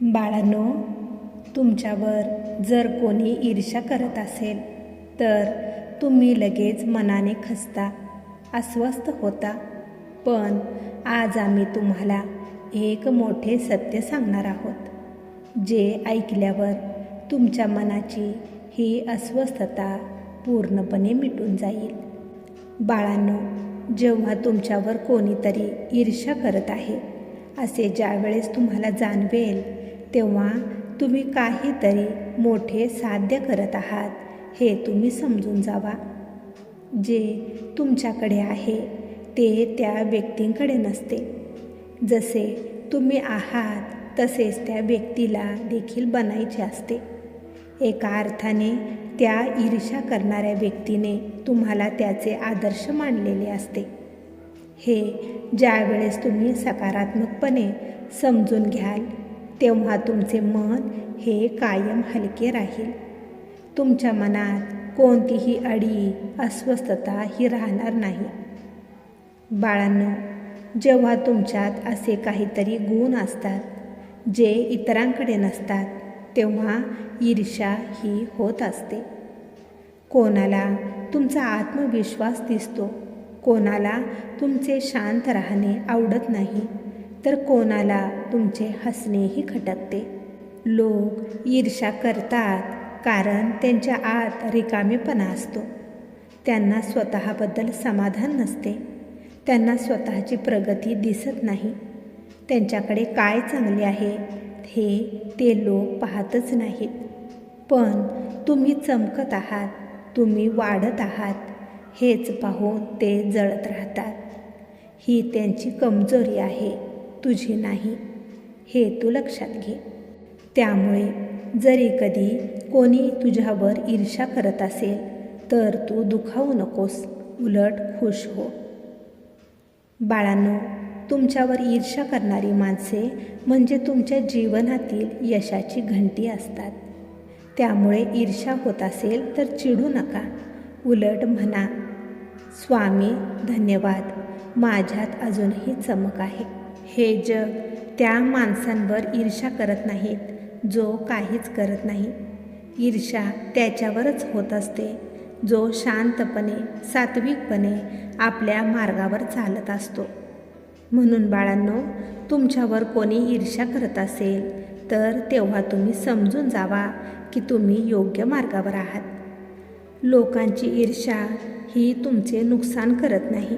बाळांनो तुमच्यावर जर कोणी ईर्ष्या करत असेल तर तुम्ही लगेच मनाने खसता अस्वस्थ होता. पण आज आम्ही तुम्हाला एक मोठे सत्य सांगणार आहोत जे ऐकल्यावर तुमच्या मनाची ही अस्वस्थता पूर्णपणे मिटून जाईल. बाळांनो जेव्हा तुमच्यावर कोणीतरी ईर्ष्या करत आहे असे ज्यावेळेस तुम्हाला जाणवेल तेव्हा तुम्ही काहीतरी मोठे साध्य करत आहात हे तुम्ही समजून जावा. जे तुमच्याकडे आहे ते त्या व्यक्तींकडे नसते. जसे तुम्ही आहात तसेच त्या व्यक्तीला देखील बनायचे असते. एका अर्थाने त्या ईर्ष्या करणाऱ्या व्यक्तीने तुम्हाला त्याचे आदर्श मानलेले असते. हे ज्यावेळेस तुम्ही सकारात्मकपणे समजून घ्याल तेव्हा तुमचे मन हे कायम हलके राहील. तुमच्या मनात कोणतीही अडी अस्वस्थता ही राहणार नाही. बाळांनो जेव्हा तुमच्यात असे काहीतरी गुण असतात जे इतरांकडे नसतात तेव्हा ईर्ष्या ही होत असते. कोणाला तुमचा आत्मविश्वास दिसतो कोणाला तुमचे शांत राहणे आवडत नाही तर कोणाला तुमचे हसणेही खटकते. लोक ईर्ष्या करतात कारण त्यांच्या आत रिकामेपणा असतो. त्यांना स्वतःबद्दल समाधान नसते. त्यांना स्वतःची प्रगती दिसत नाही. त्यांच्याकडे काय चांगले आहे हे ते लोक पाहतच नाहीत. पण तुम्ही चमकत आहात तुम्ही वाढत आहात हेच पाहून ते जळत राहतात. ही त्यांची कमजोरी आहे तुझी नाही. हे तू लक्षात घे. त्यामुळे जरी कधी कोणी तुझ्यावर ईर्ष्या करत असेल तर तू दुखावू नकोस उलट खुश हो. बाळांनो तुमच्यावर ईर्ष्या करणारी माणसे म्हणजे तुमच्या जीवनातील यशाची घंटी असतात. त्यामुळे ईर्ष्या होत असेल तर चिडू नका उलट म्हणा स्वामी धन्यवाद. माझ्यात अजूनही चमक आहे. हे जग त्या माणसांवर ईर्ष्या करत नाहीत जो काहीच करत नाही. ईर्ष्या त्याच्यावरच होत असते जो शांतपणे सात्विकपणे आपल्या मार्गावर चालत असतो. म्हणून बाळांनो तुमच्यावर कोणी ईर्ष्या करत असेल तर तेव्हा तुम्ही समजून जावा की तुम्ही योग्य मार्गावर आहात. लोकांची ईर्ष्या ही तुमचे नुकसान करत नाही.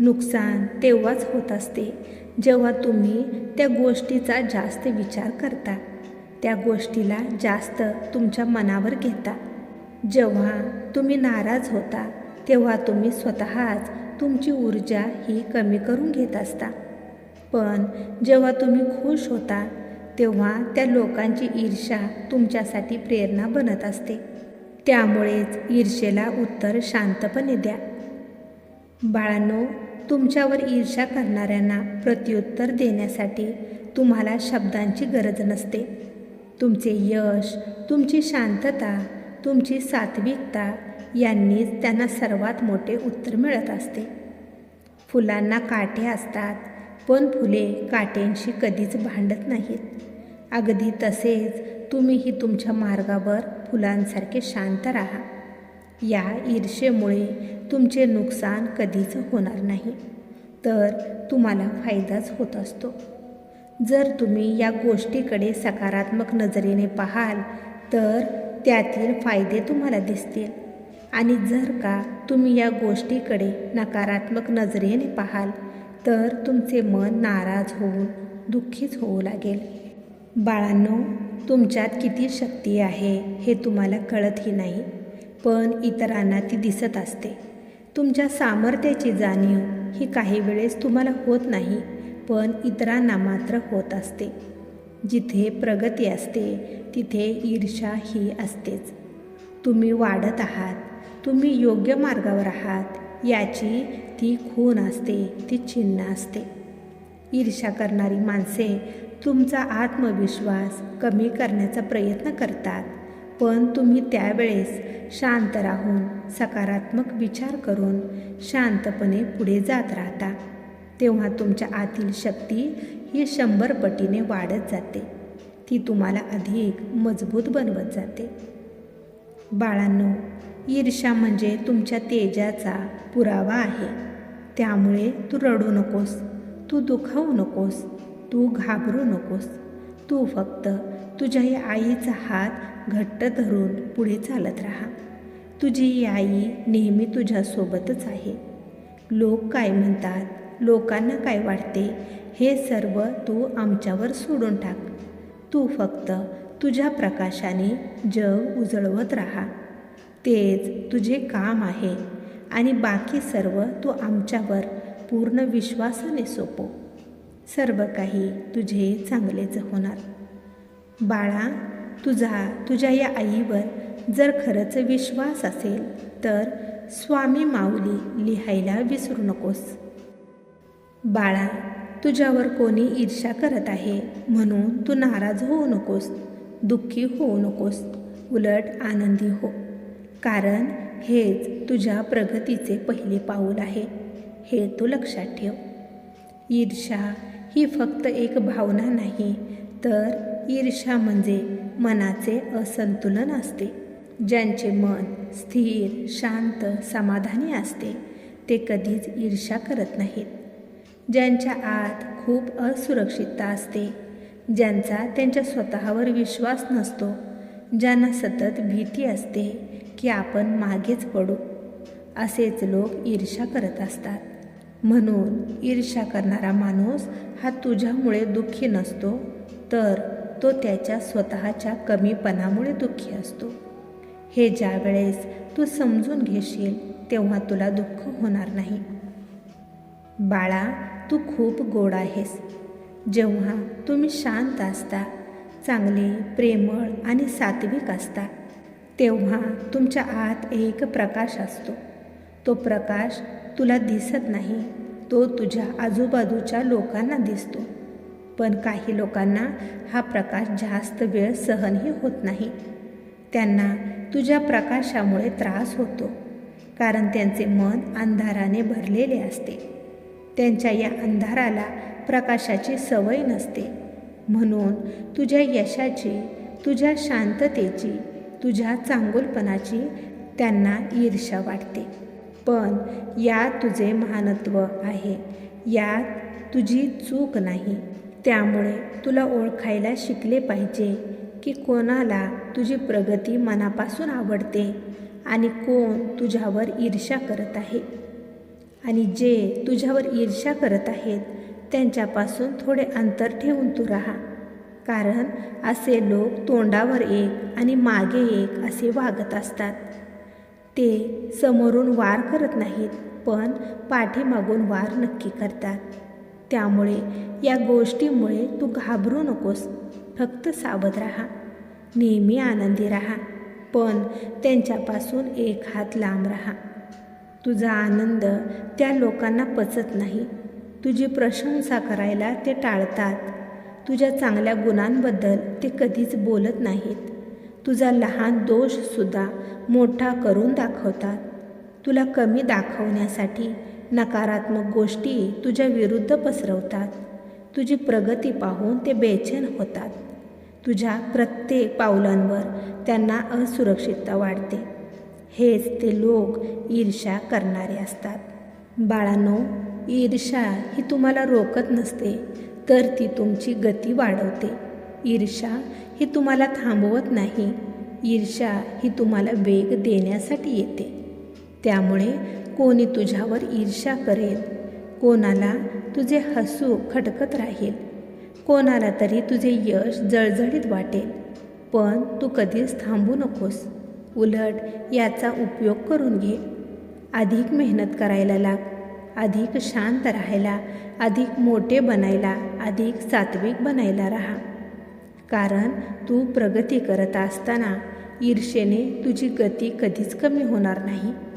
नुकसान तेव्हाच होत असते. जेव्हा तुम्ही त्या गोष्टीचा जास्त विचार करता त्या गोष्टीला जास्त तुमच्या मनावर घेता. जेव्हा तुम्ही नाराज होता तेव्हा तुम्ही स्वतःच तुमची ऊर्जा ही कमी करून घेत असता. पण जेव्हा तुम्ही खुश होता तेव्हा त्या लोकांची ईर्ष्या तुमच्यासाठी प्रेरणा बनत असते. त्यामुळेच ईर्षेला उत्तर शांतपणे द्या. बाळांनो तुमच्यावर ईर्ष्या करणाऱ्यांना प्रत्युत्तर देण्यासाठी तुम्हाला शब्दांची गरज नसते. तुमचे यश तुमची शांतता तुमची सात्विकता यांनीच त्यांना सर्वात मोठे उत्तर मिळत असते. फुलांना काटे असतात पण फुले काट्यांशी कधीच भांडत नाहीत. अगदी तसेच तुम्हीही तुमच्या मार्गावर फुलांसारखे शांत राहा. या ईर्षेमुळे तुमचे नुकसान कधीच होणार नाही. तर तुम्हाला फायदाच होत असतो. जर तुम्ही या गोष्टीकडे सकारात्मक नजरेने पाहाल तर त्यातील फायदे तुम्हाला दिसतील. आणि जर का तुम्ही या गोष्टीकडे नकारात्मक नजरेने पाहाल तर तुमचे मन नाराज होऊन दुःखीच होऊ लागेल. बाळांनो तुमच्यात किती शक्ती आहे हे तुम्हाला कळतही नाही पण इतरांना ती दिसत असते. तुमच्या सामर्थ्याची जाणीव ही काही वेळेस तुम्हाला होत नाही पण इतरांना मात्र होत असते. जिथे प्रगती असते तिथे ईर्षा ही असतेच. तुम्ही वाढत आहात तुम्ही योग्य मार्गावर आहात याची ती खून असते ती चिन्ह असते. ईर्षा करणारी माणसे तुमचा आत्मविश्वास कमी करण्याचा प्रयत्न करतात. पण तुम्ही त्यावेळेस शांत राहून सकारात्मक विचार करून शांतपणे पुढे जात राहता. तेव्हा तुमच्या आतील शक्ती ही शंभर पटीने वाढत जाते. ती तुम्हाला अधिक मजबूत बनवत जाते. बाळांनो ईर्ष्या म्हणजे तुमच्या तेजाचा पुरावा आहे. त्यामुळे तू रडू नकोस तू दुखावू नकोस तू घाबरू नकोस. तू फक्त तुझ्या या आईचा हात घट्ट धरून पुढे चालत राहा. तुझी आई नेहमी तुझ्यासोबतच आहे. लोक काय म्हणतात लोकांना काय वाटते हे सर्व तू आमच्यावर सोडून टाक. तू फक्त तुझ्या प्रकाशाने जग उजळवत राहा. तेच तुझे काम आहे आणि बाकी सर्व तू आमच्यावर पूर्ण विश्वासाने सोपो सर्व काही तुझे चांगलेच होणार. बाळा तुझा तुझ्या या आईवर जर खरंच विश्वास असेल तर स्वामी माऊली लिहायला विसरू नकोस. बाळा तुझ्यावर कोणी ईर्ष्या करत आहे म्हणून तू नाराज होऊ नकोस दुःखी होऊ नकोस उलट आनंदी हो. कारण हेच तुझ्या प्रगतीचे पहिले पाऊल आहे हे तू लक्षात ठेव. ईर्ष्या ही फक्त एक भावना नाही तर ईर्ष्या म्हणजे मनाचे असंतुलन असते. ज्यांचे मन स्थिर शांत समाधानी असते ते कधीच ईर्ष्या करत नाहीत. ज्यांच्या आत खूप असुरक्षितता असते ज्यांचा त्यांच्या स्वतःवर विश्वास नसतो ज्यांना सतत भीती असते की आपण मागेच पडू. असेच लोक ईर्ष्या करत असतात. म्हणून ईर्ष्या करणारा माणूस हा तुझ्यामुळे दुःखी नसतो तर तो त्याच्या स्वतःच्या कमीपणामुळे दुःखी असतो. हे ज्या वेळेस तू समजून घेशील तेव्हा तुला दुःख होणार नाही. बाळा तू खूप गोड आहेस. जेव्हा तुम्ही शांत असता चांगले प्रेमळ आणि सात्विक असता तेव्हा तुमच्या आत एक प्रकाश असतो. तो प्रकाश तुला दिसत नाही तो तुझ्या आजूबाजूच्या लोकांना दिसतो. पण काही लोकांना हा प्रकाश जास्त वेळ सहनही होत नाही. त्यांना तुझ्या प्रकाशामुळे त्रास होतो कारण त्यांचे मन अंधाराने भरलेले असते. त्यांच्या या अंधाराला प्रकाशाची सवय नसते. म्हणून तुझ्या यशाची तुझ्या शांततेची तुझ्या चांगुलपणाची त्यांना ईर्षा वाटते. पण यात तुझे महानत्व आहे यात तुझी चूक नाही. त्यामुळे तुला ओळखायला शिकले पाहिजे की कोणाला तुझी प्रगती मनापासून आवडते आणि कोण तुझ्यावर ईर्ष्या करत आहे. आणि जे तुझ्यावर ईर्ष्या करत आहेत त्यांच्यापासून थोडे अंतर ठेवून तू राहा. कारण असे लोक तोंडावर एक आणि मागे एक असे वागत असतात. ते समोरून वार करत नाहीत पण पाठीमागून वार नक्की करतात. त्यामुळे या गोष्टीमुळे तू घाबरू नकोस. फक्त सावध राहा. नेहमी आनंदी राहा. पण त्यांच्यापासून एक हात लांब राहा. तुझा आनंद त्या लोकांना पचत नाही. तुझी प्रशंसा करायला ते टाळतात. तुझ्या चांगल्या गुणांबद्दल ते कधीच बोलत नाहीत. तुझा लहान दोषसुद्धा मोठा करून दाखवतात. तुला कमी दाखवण्यासाठी नकारात्मक गोष्टी तुझ्या विरुद्ध पसरवतात. तुझी प्रगती पाहून ते बेचैन होतात. तुझ्या प्रत्येक पावलांवर त्यांना असुरक्षितता वाढते. हेच ते लोक ईर्ष्या करणारे असतात. बाळांनो ईर्ष्या ही तुम्हाला रोकत नसते तर ती तुमची गती वाढवते. ईर्ष्या ही तुम्हाला थांबवत नाही. ईर्ष्या ही तुम्हाला वेग देण्यासाठी येते. त्यामुळे कोणी तुझ्यावर ईर्ष्या करेल? कोणाला तुझे हसू खटकत राहील? कोणाला तरी तुझे यश जळजळीत वाटेल? पण तू कधीच थांबू नकोस. उलट याचा उपयोग करून घे. अधिक मेहनत करायला लाग. अधिक शांत राहायला अधिक मोठे बनायला अधिक सात्विक बनायला राहा. कारण तू प्रगती करत असताना ईर्षेने तुझी गती कधीच कमी होणार नाही.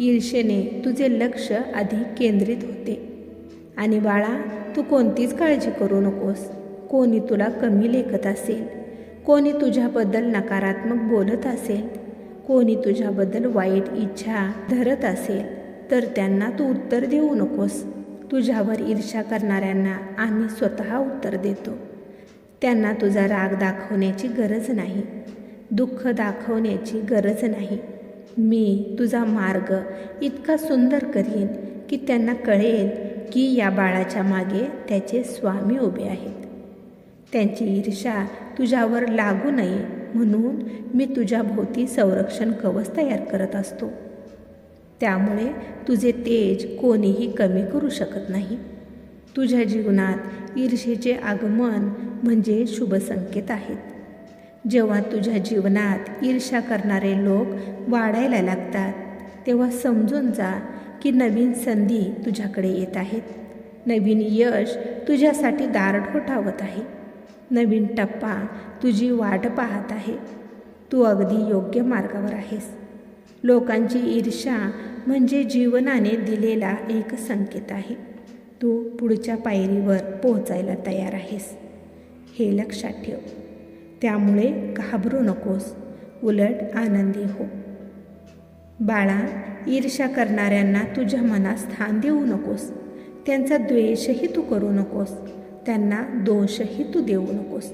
ईर्षेने तुझे लक्ष अधिक केंद्रित होते. आणि बाळा तू कोणतीच काळजी करू नकोस. कोणी तुला कमी लेखत असेल. कोणी तुझ्याबद्दल नकारात्मक बोलत असेल. कोणी तुझ्याबद्दल वाईट इच्छा धरत असेल. तर त्यांना तू उत्तर देऊ नकोस. तुझ्यावर ईर्षा करणाऱ्यांना आम्ही स्वतः उत्तर देतो. त्यांना तुझा राग दाखवण्याची गरज नाही. दुःख दाखवण्याची गरज नाही. मी तुझा मार्ग इतका सुंदर करीन की त्यांना कळेल की या बाळाच्या मागे त्याचे स्वामी उभे आहेत. त्यांची ईर्षा तुझ्यावर लागू नये म्हणून मी तुझ्या भोवती संरक्षण कवच तयार करत असतो. त्यामुळे तुझे तेज कोणीही कमी करू शकत नाही. तुझ्या जीवनात ईर्षेचे आगमन म्हणजे शुभसंकेत आहेत. जेव्हा तुझ्या जीवनात ईर्षा करणारे लोक वाढायला लागतात तेव्हा समजून जा की नवीन संधी तुझ्याकडे येत आहेत. नवीन यश तुझ्यासाठी दार ठोठावत आहे. नवीन टप्पा तुझी वाट पाहत आहे. तू अगदी योग्य मार्गावर आहेस. लोकांची ईर्षा म्हणजे जीवनाने दिलेला एक संकेत आहे. तू पुढच्या पायरीवर पोहोचायला तयार आहेस. हे लक्षात ठेव. त्यामुळे घाबरू नकोस. उलट आनंदी हो. बाळा ईर्षा करणाऱ्यांना तुझ्या मनात स्थान देऊ नकोस. त्यांचा द्वेषही तू करू नकोस. त्यांना दोषही तू देऊ नकोस.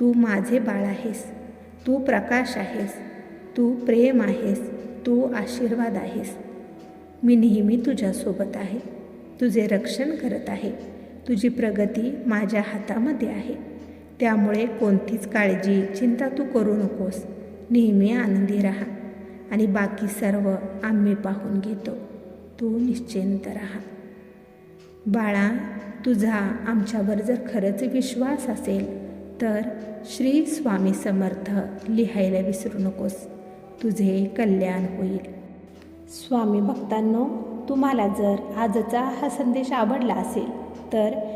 तू माझे बाळ आहेस. तू प्रकाश आहेस. तू प्रेम आहेस. तू आशीर्वाद आहेस. मी नेहमी तुझ्यासोबत आहे. तुझे रक्षण करत आहे. तुझी प्रगती माझ्या हातामध्ये आहे. त्यामुळे कोणतीच काळजी चिंता तू करू नकोस. नेहमी आनंदी राहा. आणि बाकी सर्व आम्ही पाहून घेतो. तू निश्चिंत राहा. बाळा तुझा आमच्यावर जर खरंच विश्वास असेल तर श्री स्वामी समर्थ लिहायला विसरू नकोस. तुझे कल्याण होईल. स्वामी भक्तांनो तुम्हाला जर आजचा हा संदेश आवडला असेल तर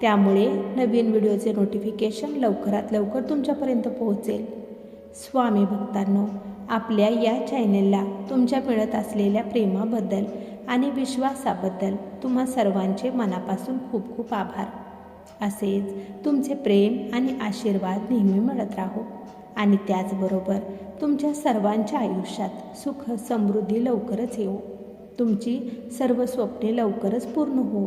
त्यामुळे नवीन व्हिडिओचे नोटिफिकेशन लवकरात लवकर तुमच्यापर्यंत पोहोचेल. स्वामी भक्तांनो आपल्या या चॅनेलला तुमच्या मिळत असलेल्या प्रेमाबद्दल आणि विश्वासाबद्दल तुम्हा सर्वांचे मनापासून खूप खूप आभार. असेच तुमचे प्रेम आणि आशीर्वाद नेहमी मिळत राहो आणि त्याचबरोबर तुमच्या सर्वांच्या आयुष्यात सुख समृद्धी लवकरच येऊ तुमची सर्व स्वप्ने लवकरच पूर्ण होऊ